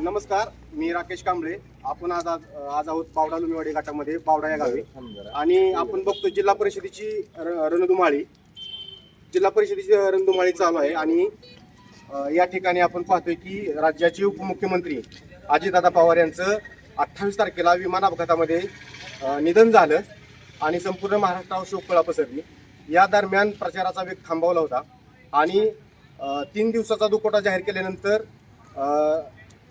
नमस्कार मी राकेश कांबळे. आपण आज आज आहोत बावडा लुमिवाडी घाटामध्ये बावडा या गावी. आणि आपण बघतो जिल्हा परिषदेची रणधुमाळी. जिल्हा परिषदेची रणधुमाळी चालू आहे आणि या ठिकाणी आपण पाहतोय की राज्याचे उपमुख्यमंत्री अजितदादा पवार यांचं अठ्ठावीस तारखेला विमान अपघातामध्ये निधन झालं आणि संपूर्ण महाराष्ट्रावर शोककळा पसरली. या दरम्यान प्रचाराचा वेग थांबवला होता आणि तीन दिवसाचा दुकोटा जाहीर केल्यानंतर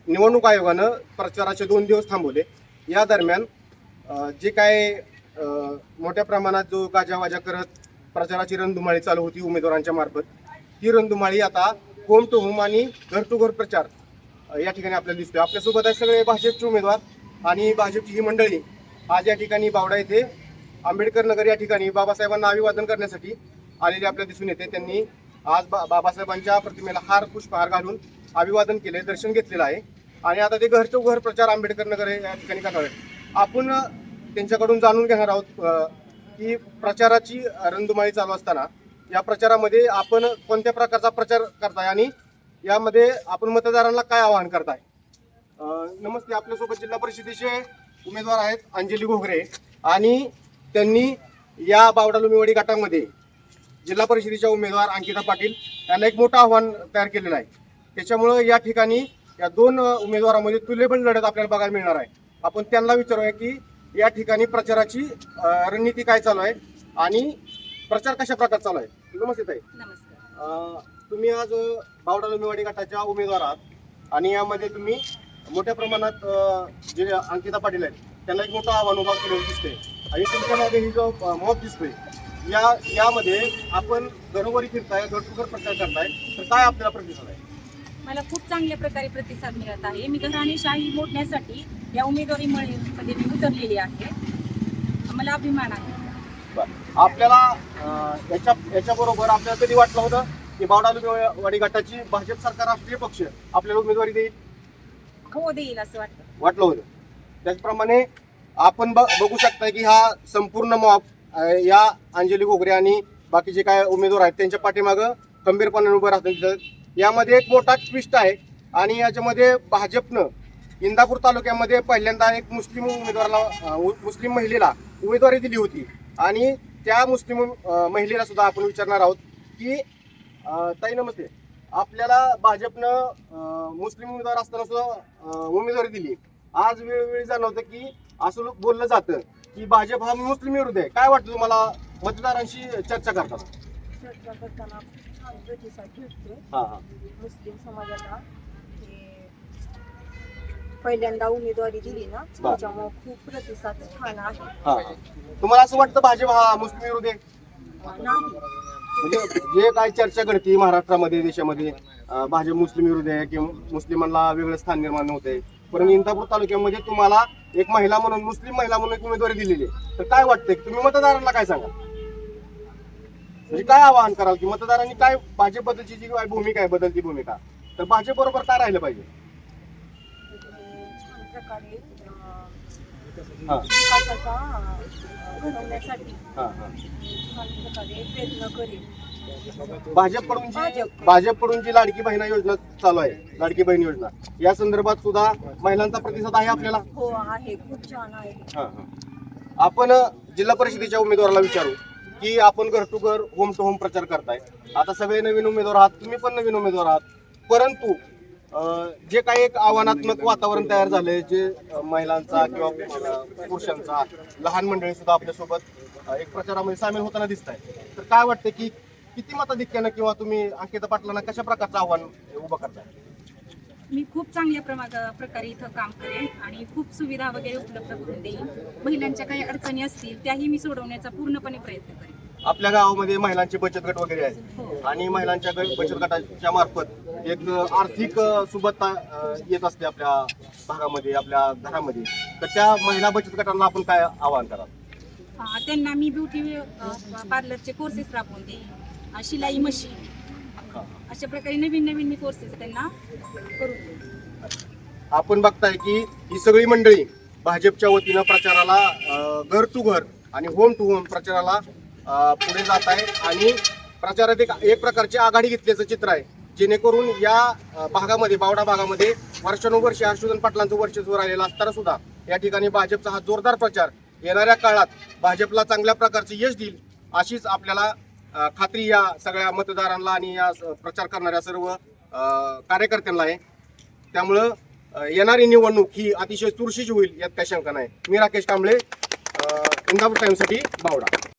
निवडणूक आयोगानं प्रचाराचे दोन दिवस थांबवले. या दरम्यान जे काय मोठ्या प्रमाणात जो गाजावाजा करत प्रचाराची रणधुमाळी चालू होती उमेदवारांच्या मार्फत ती रणधुमाळी आता होम टू होम आणि घर टू घर प्रचार या ठिकाणी आपल्याला दिसतोय. आपल्यासोबत आहे सगळे भाजपचे उमेदवार आणि भाजपची ही मंडळी. आज या ठिकाणी बावडा येथे आंबेडकर नगर या ठिकाणी बाबासाहेबांना अभिवादन करण्यासाठी आलेले आपल्याला दिसून येते. त्यांनी आज बा बाबासाहेबांच्या प्रतिमेला हार पुष्पहार घालून अभिवादन केले दर्शन घेतलेलं आहे. आणि आता ते घर घर प्रचार आंबेडकर नगर या ठिकाणी करणार आहे आपण त्यांच्याकडून जाणून घेणार आहोत की प्रचाराची रणधुमाळी चालू असताना या प्रचारामध्ये आपण कोणत्या प्रकारचा प्रचार करताय आणि यामध्ये आपण मतदारांना काय आवाहन करताय? नमस्ते आपल्यासोबत जिल्हा परिषदेचे उमेदवार आहेत अंजली घोगरे आणि त्यांनी या बावडा लुमिवाडी गटामध्ये जिल्हा परिषदेच्या उमेदवार अंकिता पाटील यांना एक मोठं आव्हान तयार केलेलं आहे. त्याच्यामुळं या ठिकाणी या दोन उमेदवारांमध्ये तुल्यबळ लढत आपल्याला बघायला मिळणार आहे. आपण त्यांना विचारूया की या ठिकाणी प्रचाराची रणनीती काय चालू आहे आणि प्रचार कशा प्रकारे चालू आहे? नमस्ते ताई. तुम्ही आज बावडा लुमिवाडी गटाच्या उमेदवार आहात आणि यामध्ये तुम्ही मोठ्या प्रमाणात जे अंकिता पाटील आहेत त्यांना एक मोठं आव्हान उभा केलेलं दिसते आणि तुमच्या मागे ही जो मॉब दिसतोय या यामध्ये आपण घरोघरी फिरताय घर टू घर प्रचार करताय तर काय आपल्याला प्रतिसाद आहे? मला खूप चांगल्या प्रकारे प्रतिसाद मिळत आहे. मी घराणेशाही मोडण्यासाठी या उमेदवारी मध्ये मी उतरलेली आहे. मला अभिमान आहे. आपल्याला याच्या याच्या बरोबर आपल्याला कधी वाटलं होतं की बावडा लुमिवाडी गटाची भाजप सरकार राष्ट्रीय पक्ष आपल्याला उमेदवारी देईल? हो देईल असं वाटतं. वाटलं होतं. त्याचप्रमाणे आपण बघू शकता की हा संपूर्ण अ, या अंजली घोगरे आणि बाकीचे काय उमेदवार आहेत त्यांच्या पाठीमागं खंबीरपणे उभं राहतात. यामध्ये एक मोठा ट्विस्ट आहे आणि याच्यामध्ये भाजपनं इंदापूर तालुक्यामध्ये पहिल्यांदा एक मुस्लिम उमेदवाराला मुस्लिम महिलेला उमेदवारी दिली होती. आणि त्या मुस्लिम महिलेला सुद्धा आपण विचारणार आहोत की ताई नमस्ते. आपल्याला भाजपनं मुस्लिम उमेदवार असताना सुद्धा उमेदवारी दिली. आज वेळोवेळी जाणवतं की असं लोक बोललं जातं की भाजप हा मुस्लिम विरुद्ध आहे. काय वाटतं तुम्हाला? मतदारांशी चर्चा करताना. चर्चा करताना हा हा. मुस्लिम समाजाला पहिल्यांदा उमेदवारी दिली ना त्याच्यामुळे खूप प्रतिसाद छान आहे. हा हा. तुम्हाला असं वाटतं भाजप हा मुस्लिम विरुद्ध आहे? नाही. म्हणजे जे काय चर्चा घडती महाराष्ट्रामध्ये देशामध्ये अं, भाजप मुस्लिम विरुद्ध आहे किंवा मुस्लिमांना वेगळं स्थान निर्माण होते पण इंदापूर तालुक्यामध्ये तुम्हाला एक महिला म्हणून मुस्लिम महिला म्हणून एक उमेदवारी दिलेली आहे. तर काय वाटतंय? तुम्ही मतदारांना काय सांगा म्हणजे काय आवाहन कराल की मतदारांनी काय भाजप बद्दलची जी काय भूमिका आहे बदलती भूमिका तर भाजप बरोबर काय राहिलं पाहिजे? छान प्रकारे अं, हा. विकासाचा अं, घडवण्यासाठी हा हा. छान प्रकारे प्रयत्न करेल भाजपकडून जी भाजप. भाजपकडून जी लाडकी बहिणा योजना चालू आहे लाडकी बहीण योजना या संदर्भात सुद्धा महिलांचा प्रतिसाद आहे आपल्याला? हो आहे. खूप छान आहे. हा, हा. आपण अ, जिल्हा परिषदेच्या उमेदवाराला विचारू. की आपण घर टू घर होम टू होम प्रचार करताय. आता सगळे नवीन उमेदवार आहात तुम्ही पण नवीन उमेदवार आहात. परंतु जे काही एक आव्हानात्मक वातावरण तयार झालंय जे महिलांचा किंवा पुरुषांचा लहान मंडळी सुद्धा आपल्यासोबत एक प्रचारामध्ये सामील होताना दिसत आहे तर काय वाटतं की किती मताधिक्यानं किंवा तुम्ही अंकिता पाटलांना कशा प्रकारचं आव्हान उभं करताय? मी खूप चांगल्या प्रमा प्रकारे इथं काम करेन आणि खूप सुविधा वगैरे उपलब्ध करून देईन. महिलांच्या काही अडचणी असतील त्याही मी सोडवण्याचा पूर्णपणे प्रयत्न करेन. आपल्या गावामध्ये महिलांचे बचत गट वगैरे आहेत हो. आणि महिलांच्या बचत गटाच्या मार्फत एक आर्थिक सुबत्ता येत असते आपल्या भागामध्ये आपल्या घरामध्ये तर त्या महिला बचत गटांना आपण काय आवाहन कराल? त्यांना मी ब्युटी पार्लरचे कोर्सेस राबवून देईन. शिलाई मशीन अशा प्रकारे नवीन नवीन मी कोर्सेस त्यांना करून देईन. आपण बघताय की ही सगळी मंडळी भाजपच्या वतीनं प्रचाराला घर टू घर आणि होम टू होम प्रचाराला पुढे जात आहे आणि प्रचारात एक एक प्रकारची आघाडी घेतल्याचं चित्र आहे. जेणेकरून या भागामध्ये बावडा भागामध्ये वर्षानुवर्षे हर्षवर्धन पाटलांचं वर्चस्व राहिलेलं असताना सुद्धा या ठिकाणी भाजपचा हा जोरदार प्रचार येणाऱ्या काळात भाजपला चांगल्या प्रकारचे यश देईल अशीच आपल्याला खात्री या सगळ्या मतदारांना आणि या प्रचार करणाऱ्या सर्व कार्यकर्त्यांना आहे. त्यामुळं येणारी निवडणूक ही अतिशय चुरशीची होईल यात काही शंका नाही. मी राकेश कांबळे इंदापूर टाइमसाठी बावडा.